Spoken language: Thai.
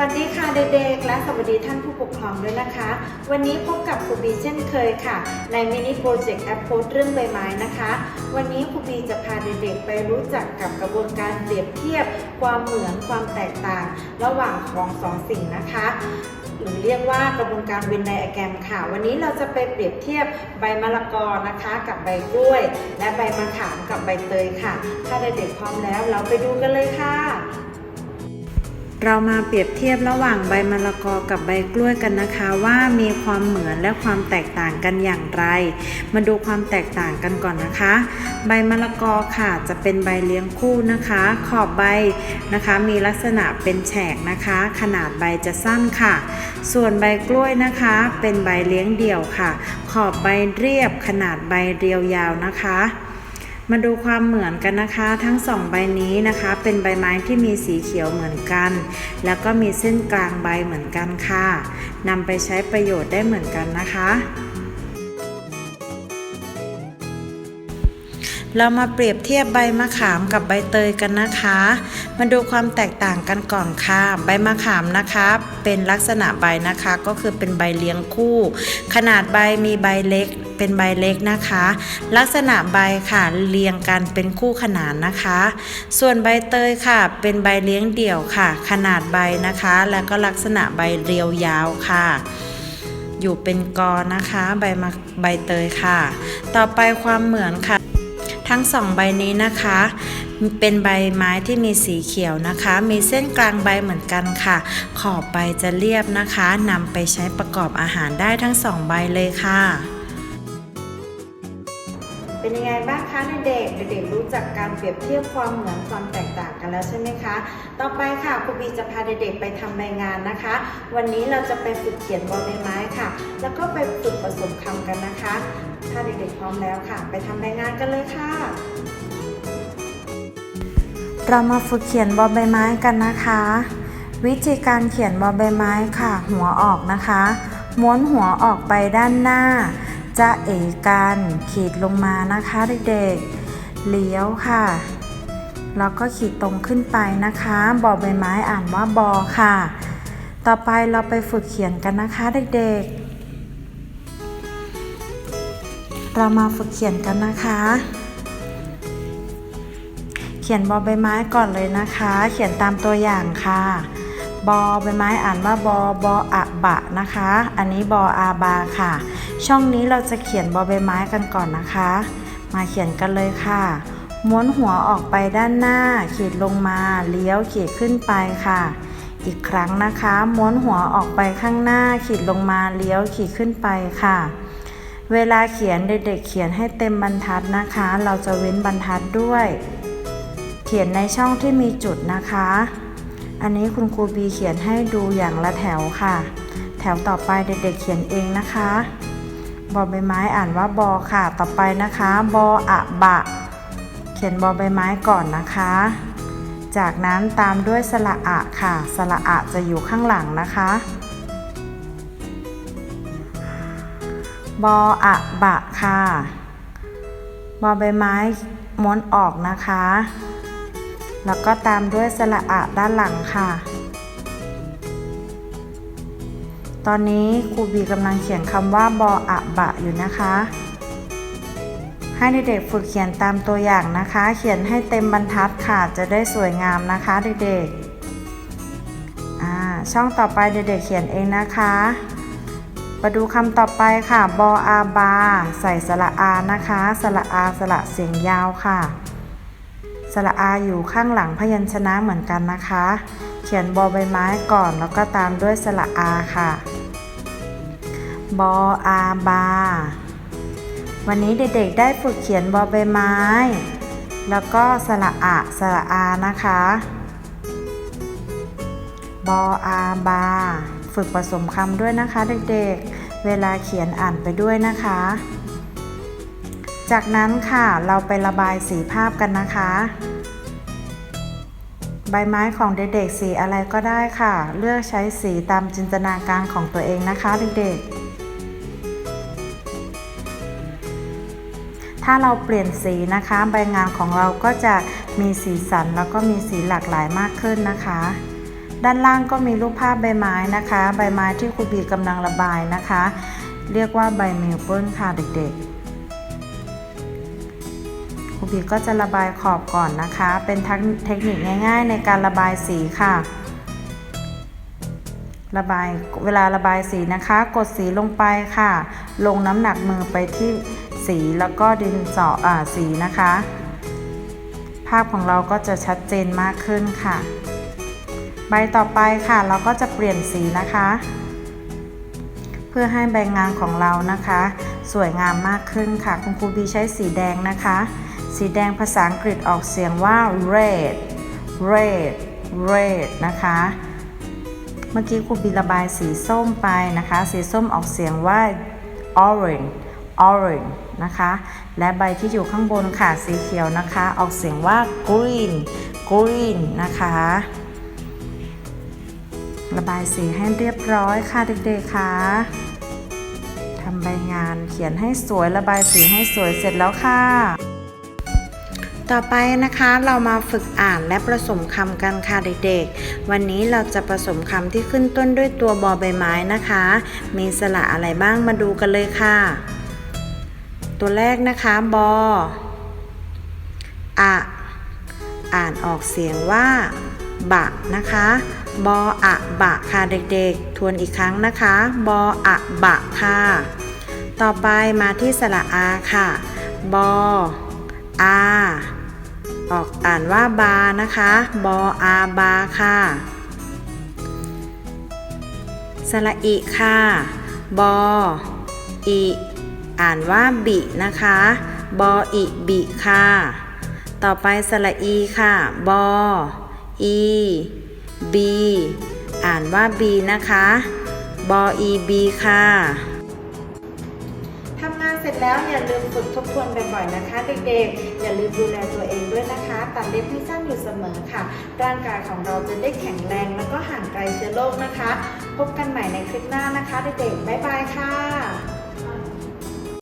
วัสดีค่ะเด็กๆ และสวัสดีท่านผู้ปกครองด้วยนะคะ วันนี้พบกับครูบีเช่นเคยค่ะ ในมินิโปรเจกต์แอปโพสเรื่องใบไม้นะคะ วันนี้ครูบีจะพาเด็กๆ ไปรู้จักกับกระบวนการเปรียบเทียบ ความเหมือนความแตกต่าง ระหว่างของสองสิ่งนะคะหรือเรียกว่ากระบวนการเวนไดอะแกรมค่ะ วันนี้เราจะไปเปรียบเทียบใบมะละกอนะคะ กับใบกล้วย และใบมะขามกับใบเตยค่ะ ถ้าเด็กๆพร้อมแล้วเราไปดูกันเลยค่ะ เรามาเปรียบเทียบระหว่างใบมะละกอกับใบกล้วยกันนะคะว่ามีความเหมือนและความแตกต่างกันอย่างไร มาดูความแตกต่างกันก่อนนะคะ ใบมะละกอค่ะจะเป็นใบเลี้ยงคู่นะคะ ขอบใบนะคะ มีลักษณะเป็นแฉกนะคะ ขนาดใบจะสั้นค่ะ ส่วนใบกล้วยนะคะ เป็นใบเลี้ยงเดี่ยวค่ะ ขอบใบเรียบขนาดใบเรียวยาวนะคะ มาดูความเหมือนกันนะคะ ทั้งสองใบนี้นะคะ เป็นใบไม้ที่มีสีเขียวเหมือนกัน แล้วก็มีเส้นกลางใบเหมือนกันค่ะนำไปใช้ประโยชน์ได้เหมือนกันนะคะ เรามาเปรียบเทียบใบมะขามกับใบเตยกันนะคะ มาดูความแตกต่างกันก่อนค่ะ ใบมะขามนะคะ เป็นลักษณะใบนะคะก็คือเป็นใบเลี้ยงคู่ ขนาดใบมีใบเล็กเป็นใบเล็กนะคะ ลักษณะใบค่ะเรียงกันเป็นคู่ขนานนะคะ ส่วนใบเตยค่ะ เป็นใบเลี้ยงเดี่ยวค่ะ ขนาดใบนะคะ แล้วก็ลักษณะใบเรียวยาวค่ะ อยู่เป็นกอนะคะใบมะใบเตยค่ะ ต่อไปความเหมือนค่ะ ทั้งสองใบนี้นะคะ เป็นใบไม้ที่มีสีเขียวนะคะ มีเส้นกลางใบเหมือนกันค่ะ ขอบใบจะเรียบนะคะนำไปใช้ประกอบอาหารได้ทั้งสองใบเลยค่ะ เป็นยังไงบ้างคะเด็กๆเด็กๆรู้จักการเปรียบเทียบความเหมือนความแตกต่างกันแล้วใช่ไหมคะ ต่อไปค่ะครูบีจะพาเด็กๆไปทำใบงานนะคะ วันนี้เราจะไปฝึกเขียนบอใบไม้ค่ะ แล้วก็ไปฝึกผสมคำกันนะคะ ถ้าเด็กๆพร้อมแล้วค่ะ ไปทำใบงานกันเลยค่ะ เรามาฝึกเขียนบอใบไม้กันนะคะ วิธีการเขียนบอใบไม้ค่ะ หัวออกนะคะ ม้วนหัวออกไปด้านหน้า จะเอกันขีดลงมานะคะเด็กๆ เลี้ยวค่ะ แล้วก็ขีดตรงขึ้นไปนะคะบอใบไม้อ่านว่าบอค่ะ ต่อไปเราไปฝึกเขียนกันนะคะเด็กๆ เรามาฝึกเขียนกันนะคะ เขียนบอใบไม้ก่อนเลยนะคะ เขียนตามตัวอย่างค่ะ บอใบไม้อ่านว่าบอบออะบะนะคะ อันนี้บออาบาค่ะ ช่องนี้เราจะเขียนบอใบไม้กันก่อนนะคะ มาเขียนกันเลยค่ะ ม้วนหัวออกไปด้านหน้า ขีดลงมาเลี้ยวขีดขึ้นไปค่ะ อีกครั้งนะคะ ม้วนหัวออกไปข้างหน้า ขีดลงมาเลี้ยวขีดขึ้นไปค่ะ เวลาเขียนเด็กๆเขียนให้เต็มบรรทัดนะคะ เราจะเว้นบรรทัดด้วย เขียนในช่องที่มีจุดนะคะ อันนี้คุณครูบีเขียนให้ดูอย่างละแถวค่ะ แถวต่อไปเด็กๆเขียนเองนะคะบอใบไม้อ่านว่าบอค่ะ ต่อไปนะคะบออะบะ เขียนบอใบไม้ก่อนนะคะ จากนั้นตามด้วยสระอะค่ะ สระอะจะอยู่ข้างหลังนะคะบออะบะค่ะ บอใบไม้ม้วนออกนะคะ แล้วก็ตามด้วยสระอะด้านหลังค่ะ ตอนนี้ครูบีกำลังเขียนคำว่าบออะบะอยู่นะคะ ให้เด็กๆฝึกเขียนตามตัวอย่างนะคะ เขียนให้เต็มบรรทัดค่ะ จะได้สวยงามนะคะเด็กๆ ช่องต่อไปเด็กๆเขียนเองนะคะ มาดูคำต่อไปค่ะ บออาบา ใส่สระอานะคะ สระอาสระเสียงยาวค่ะ สระอาอยู่ข้างหลังพยัญชนะเหมือนกันนะคะ เขียนบอใบไม้ก่อนแล้วก็ตามด้วยสระอาค่ะ บออาบา วันนี้เด็กๆได้ฝึกเขียนบอใบไม้ แล้วก็สระอะสระอานะคะ บออาบา ฝึกผสมคำด้วยนะคะเด็กๆ เวลาเขียนอ่านไปด้วยนะคะ จากนั้นค่ะเราไประบายสีภาพกันนะคะ ใบไม้ของเด็กๆสีอะไรก็ได้ค่ะ เลือกใช้สีตามจินตนาการของตัวเองนะคะเด็กๆถ้าเราเปลี่ยนสีนะคะ ใบงานของเราก็จะมีสีสันแล้วก็มีสีหลากหลายมากขึ้นนะคะ ด้านล่างก็มีรูปภาพใบไม้นะคะ ใบไม้ที่ครูบีกำลังระบายนะคะ เรียกว่าใบเมลเบิร์นค่ะเด็กๆ บีก็จะระบายขอบก่อนนะคะ เป็นเทคนิคง่าย ๆ ในการระบายสีค่ะ ระบายเวลาระบายสีนะคะ กดสีลงไปค่ะ ลงน้ำหนักมือไปที่สีแล้วก็ดินสออ่าสีนะคะ ภาพของเราก็จะชัดเจนมากขึ้นค่ะ ใบต่อไปค่ะ เราก็จะเปลี่ยนสีนะคะ เพื่อให้ใบงานของเรานะคะ สวยงามมากขึ้นค่ะ คุณครูบีใช้สีแดงนะคะ สีแดงภาษาอังกฤษออกเสียงว่า red red red นะคะ เมื่อกี้ครูบีระบายสีส้มไปนะคะ สีส้มออกเสียงว่า orange orange นะคะ และใบที่อยู่ข้างบนค่ะ สีเขียวนะคะ ออกเสียงว่า green green นะคะ ระบายสีให้เรียบร้อยค่ะเด็กๆค่ะทำใบงานเขียนให้สวยระบายสีให้สวยเสร็จแล้วค่ะ ต่อไปนะคะเรามาฝึกอ่านและผสมคำกันค่ะเด็กๆ วันนี้เราจะผสมคำที่ขึ้นต้นด้วยตัวบอใบไม้นะคะ มีสระอะไรบ้างมาดูกันเลยค่ะ ตัวแรกนะคะบออะอ่านออกเสียงว่าบะนะคะบออะบะค่ะเด็กๆ ทวนอีกครั้งนะคะบออะบะค่ะ ต่อไปมาที่สระอาค่ะบออา ออกอ่านว่าบานะคะ บออาบาค่ะสระอิค่ะ บออิอ่านว่าบินะคะ บออิบิค่ะ ต่อไปสระอีค่ะ บออีบีอ่านว่าบีนะคะ บออีบีค่ะ ร็จแล้วอย่าลืมฝึกทบทวนบ่อยๆนะคะเด็กๆ อย่าลืมดูแลตัวเองด้วยนะคะ ตัดเล็บให้สั้นอยู่เสมอค่ะ ร่างกายของเราจะได้แข็งแรงแล้วก็ห่างไกลเชื้อโรคนะคะ พบกันใหม่ในคลิปหน้านะคะเด็กๆ บ๊ายบายค่ะ